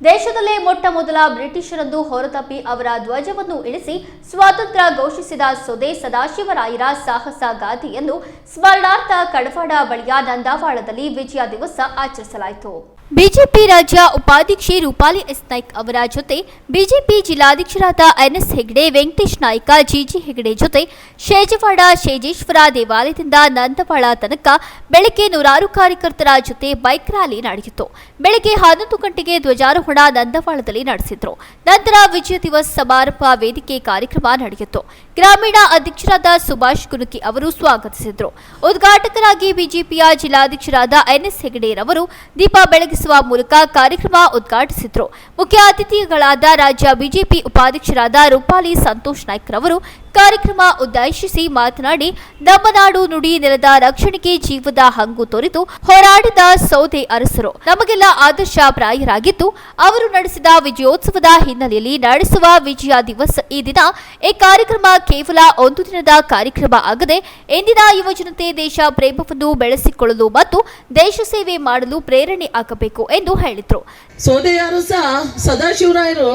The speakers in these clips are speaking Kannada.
ದೇಶದಲ್ಲೇ ಮೊಟ್ಟ ಮೊದಲ ಬ್ರಿಟಿಷರದ್ದು ಹೊರತಪ್ಪಿ ಅವರ ಧ್ವಜವನ್ನು ಇಳಿಸಿ ಸ್ವಾತಂತ್ರ್ಯ ಘೋಷಿಸಿದ ಸೊದೆ ಸದಾಶಿವರಾಯರ ಸಾಹಸ ಗಾಥೆಯನ್ನು ಸ್ಮರಣಾರ್ಥ ಕಡವಾಡ ಬಳಿಯ ನಂದಾವಾಳದಲ್ಲಿ ವಿಜಯ ದಿವಸ ಆಚರಿಸಲಾಯಿತು. ಬಿಜೆಪಿ ರಾಜ್ಯ ಉಪಾಧ್ಯಕ್ಷೆ ರೂಪಾಲಿ ಎಸ್ ನಾಯ್ಕ್ ಅವರ ಜೊತೆ BJP ಜಿಲ್ಲಾಧ್ಯಕ್ಷರಾದ N S Hegde, Venkatesh Naik, G G Hegde ಜೊತೆ ಶೇಜವಾಡ ಶೇಜೇಶ್ವರ ದೇವಾಲಯದಿಂದ ನಂದವಾಳ ತನಕ ಬೆಳಗ್ಗೆ ನೂರಾರು ಕಾರ್ಯಕರ್ತರ ಜೊತೆ ಬೈಕ್ ರ್ಯಾಲಿ ನಡೆಯಿತು. ಬೆಳಗ್ಗೆ ಹನ್ನೊಂದು ಗಂಟೆಗೆ ಧ್ವಜಾರೋಹಣ ನಂದವಾಳದಲ್ಲಿ ನಡೆಸಿದ್ರು. ನಂತರ ವಿಜಯ ದಿವಸ್ ಸಮಾರಂಭ ವೇದಿಕೆ ಕಾರ್ಯಕ್ರಮ ನಡೆಯಿತು. ಗ್ರಾಮೀಣ ಅಧ್ಯಕ್ಷರಾದ ಸುಭಾಷ್ ಕುರುಕಿ ಅವರು ಸ್ವಾಗತಿಸಿದರು. ಉದ್ಘಾಟಕರಾಗಿ ಬಿಜೆಪಿಯ ಜಿಲ್ಲಾಧ್ಯಕ್ಷರಾದ ಎನ್ಎಸ್ ಹೆಗಡೆರವರು ದೀಪ ಬೆಳಗಿಸುವ ಮೂಲಕ ಕಾರ್ಯಕ್ರಮ ಉದ್ಘಾಟಿಸಿದರು. ಮುಖ್ಯ ಅತಿಥಿಗಳಾದ ರಾಜ್ಯ ಬಿಜೆಪಿ ಉಪಾಧ್ಯಕ್ಷರಾದ ರೂಪಾಲಿ ಸಂತೋಷ್ ನಾಯ್ಕ್ ರವರು ಕಾರ್ಯಕ್ರಮ ಉದ್ದೇಶಿಸಿ ಮಾತನಾಡಿ, ನಮ್ಮ ನಾಡು ನುಡಿ ನೆಲದ ರಕ್ಷಣೆಗೆ ಜೀವದ ಹಂಗು ತೊರೆದು ಹೋರಾಡಿದ ಸೌದೆ ಅರಸರು. ನಮಗೆಲ್ಲ ಆದರ್ಶ ಪ್ರಾಯರಾಗಿದ್ದು, ಅವರು ನಡೆಸಿದ ವಿಜಯೋತ್ಸವದ ಹಿನ್ನೆಲೆಯಲ್ಲಿ ನಡೆಸುವ ವಿಜಯ ದಿವಸ ಈ ದಿನ ಈ ಕಾರ್ಯಕ್ರಮ ಕೇವಲ ಒಂದು ದಿನದ ಕಾರ್ಯಕ್ರಮ ಆಗದೆ ಇಂದಿನ ಯುವಜನತೆ ದೇಶ ಪ್ರೇಮವನ್ನು ಬೆಳೆಸಿಕೊಳ್ಳಲು ಮತ್ತು ದೇಶ ಸೇವೆ ಮಾಡಲು ಪ್ರೇರಣೆ ಆಗಬೇಕು ಎಂದು ಹೇಳಿದರು. ಸೋದೆಯಾರು ಸಹ ಸದಾಶಿವರಾಯರು,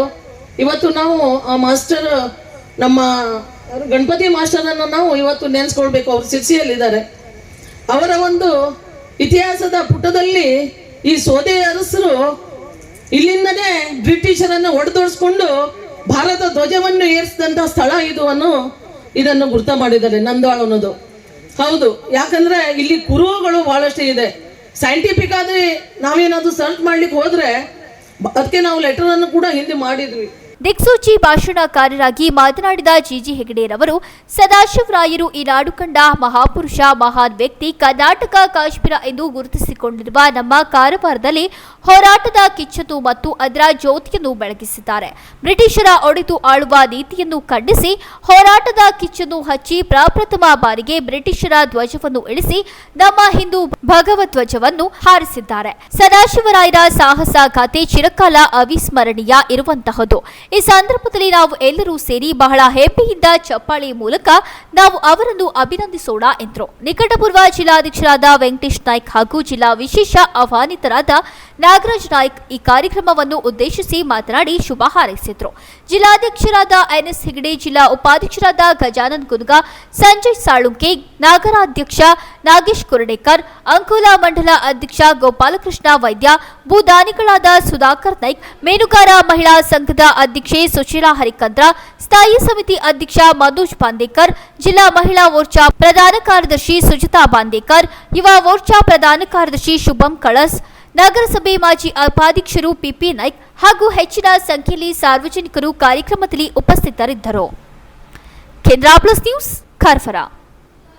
ಇವತ್ತು ನಾವು ಆ ಮಾಸ್ಟರ್, ನಮ್ಮ ಗಣಪತಿ ಮಾಸ್ಟರನ್ನು ನಾವು ಇವತ್ತು ನೆನೆಸ್ಕೊಳ್ಬೇಕು. ಅವರು ಸಿರ್ಸಿಯಲ್ಲಿದ್ದಾರೆ. ಅವರ ಒಂದು ಇತಿಹಾಸದ ಪುಟದಲ್ಲಿ ಈ ಸೋದೆಯ ಅರಸರು ಇಲ್ಲಿಂದನೇ ಬ್ರಿಟಿಷರನ್ನು ಒಡೆದೋಡಿಸ್ಕೊಂಡು ಭಾರತ ಧ್ವಜವನ್ನು ಏರಿಸಿದಂಥ ಸ್ಥಳ ಇದು ಅನ್ನೋ ಇದನ್ನು ಗುರ್ತ ಮಾಡಿದ್ದಾರೆ ನಂದಾಳ ಅನ್ನೋದು. ಹೌದು, ಯಾಕಂದ್ರೆ ಇಲ್ಲಿ ಕುರುಹುಗಳು ಬಹಳಷ್ಟು ಇದೆ. ಸೈಂಟಿಫಿಕ್ ಆದ್ರೆ ನಾವೇನಾದ್ರೂ ಸರ್ಚ್ ಮಾಡ್ಲಿಕ್ಕೆ ಹೋದ್ರೆ ಅದಕ್ಕೆ ನಾವು ಲೆಟರ್ ಅನ್ನು ಕೂಡ ಹಿಂದೆ ಮಾಡಿದ್ವಿ. ದಿಕ್ಸೂಚಿ ಭಾಷಣಕಾರರಾಗಿ ಮಾತನಾಡಿದ ಜಿಜಿ ಹೆಗಡೆರವರು ಸದಾಶಿವರಾಯರು ಈ ನಾಡು ಕಂಡ ಮಹಾಪುರುಷ, ಮಹಾನ್ ವ್ಯಕ್ತಿ ಕರ್ನಾಟಕ, ಕಾಶ್ಮೀರ ಎಂದು ಗುರುತಿಸಿಕೊಂಡಿರುವ ನಮ್ಮ ಕಾರವಾರದಲ್ಲಿ ಹೋರಾಟದ ಕಿಚ್ಚತು ಮತ್ತು ಅದರ ಜ್ಯೋತಿಯನ್ನು ಬೆಳಗಿಸಿದ್ದಾರೆ. ಬ್ರಿಟಿಷರ ಒಡೆದು ಆಳುವ ನೀತಿಯನ್ನು ಖಂಡಿಸಿ ಹೋರಾಟದ ಕಿಚ್ಚನ್ನು ಹಚ್ಚಿ ಪ್ರಪ್ರಥಮ ಬಾರಿಗೆ ಬ್ರಿಟಿಷರ ಧ್ವಜವನ್ನು ಇಳಿಸಿ ನಮ್ಮ ಹಿಂದೂ ಭಗವಧ್ವಜವನ್ನು ಹಾರಿಸಿದ್ದಾರೆ. ಸದಾಶಿವರಾಯರ ಸಾಹಸ ಗಾಥೆ ಚಿರಕಾಲ ಅವಿಸ್ಮರಣೀಯ ಇರುವಂತಹದ್ದು ಈ ಸಂದರ್ಭದಲ್ಲಿ ನಾವು ಎಲ್ಲರೂ ಸೇರಿ ಬಹಳ ಹೆಮ್ಮೆಯಿಂದ ಚಪ್ಪಾಳಿ ಮೂಲಕ ನಾವು ಅವರನ್ನು ಅಭಿನಂದಿಸೋಣ ಎಂದರು. ನಿಕಟಪೂರ್ವ ಜಿಲ್ಲಾಧ್ಯಕ್ಷರಾದ ವೆಂಕಟೇಶ್ ನಾಯ್ಕ್ ಹಾಗೂ ಜಿಲ್ಲಾ ವಿಶೇಷ ಆಹ್ವಾನಿತರಾದ ನಾಗರಾಜ್ ನಾಯ್ಕ್ ಈ ಕಾರ್ಯಕ್ರಮವನ್ನು ಉದ್ದೇಶಿಸಿ ಮಾತನಾಡಿ ಶುಭ ಹಾರೈಸಿದ್ರು. ಜಿಲ್ಲಾಧ್ಯಕ್ಷರಾದ ಎನ್ಎಸ್ ಹೆಗಡೆ, ಜಿಲ್ಲಾ ಉಪಾಧ್ಯಕ್ಷರಾದ ಗಜಾನಂದ್ ಗುನ್ಗಾ, ಸಂಜಯ್ ಸಾಳುಂಕೆ, ನಾಗರಾಧ್ಯಕ್ಷ ನಾಗೇಶ್ ಕುರ್ಡೇಕರ್ ಅಂಕೋಲ ಮಂಡಲ ಅಧ್ಯಕ್ಷ ಗೋಪಾಲಕೃಷ್ಣ ವೈದ್ಯ, ಭೂದಾನಿಗಳಾದ ಸುಧಾಕರ್ ನಾಯ್ಕ್, ಮೀನುಗಾರ ಮಹಿಳಾ ಸಂಘದ ಅಧ್ಯಕ್ಷೆ ಸುಶೀಲಾ ಹರಿಕಂದ್ರ, ಸ್ಥಾಯಿ ಸಮಿತಿ ಅಧ್ಯಕ್ಷ ಮನೋಜ್ ಬಾಂದೇಕರ್ ಜಿಲ್ಲಾ ಮಹಿಳಾ ಮೋರ್ಚಾ ಪ್ರಧಾನ ಕಾರ್ಯದರ್ಶಿ ಸುಜಿತಾ ಬಾಂದೇಕರ್ ಯುವ ಮೋರ್ಚಾ ಪ್ರಧಾನ ಕಾರ್ಯದರ್ಶಿ ಶುಭಂ ಕಳಸ್ ನಗರಸಭೆ ಮಾಜಿ ಉಪಾಧ್ಯಕ್ಷರು ಪಿಪಿ ನಾಯ್ಕ್ ಹಾಗೂ ಹೆಚ್ಚಿನ ಸಂಖ್ಯೆಯಲ್ಲಿ ಸಾರ್ವಜನಿಕರು ಕಾರ್ಯಕ್ರಮದಲ್ಲಿ ಉಪಸ್ಥಿತರಿದ್ದರು. ಕೇಂದ್ರ ಪ್ಲಸ್ ನ್ಯೂಸ್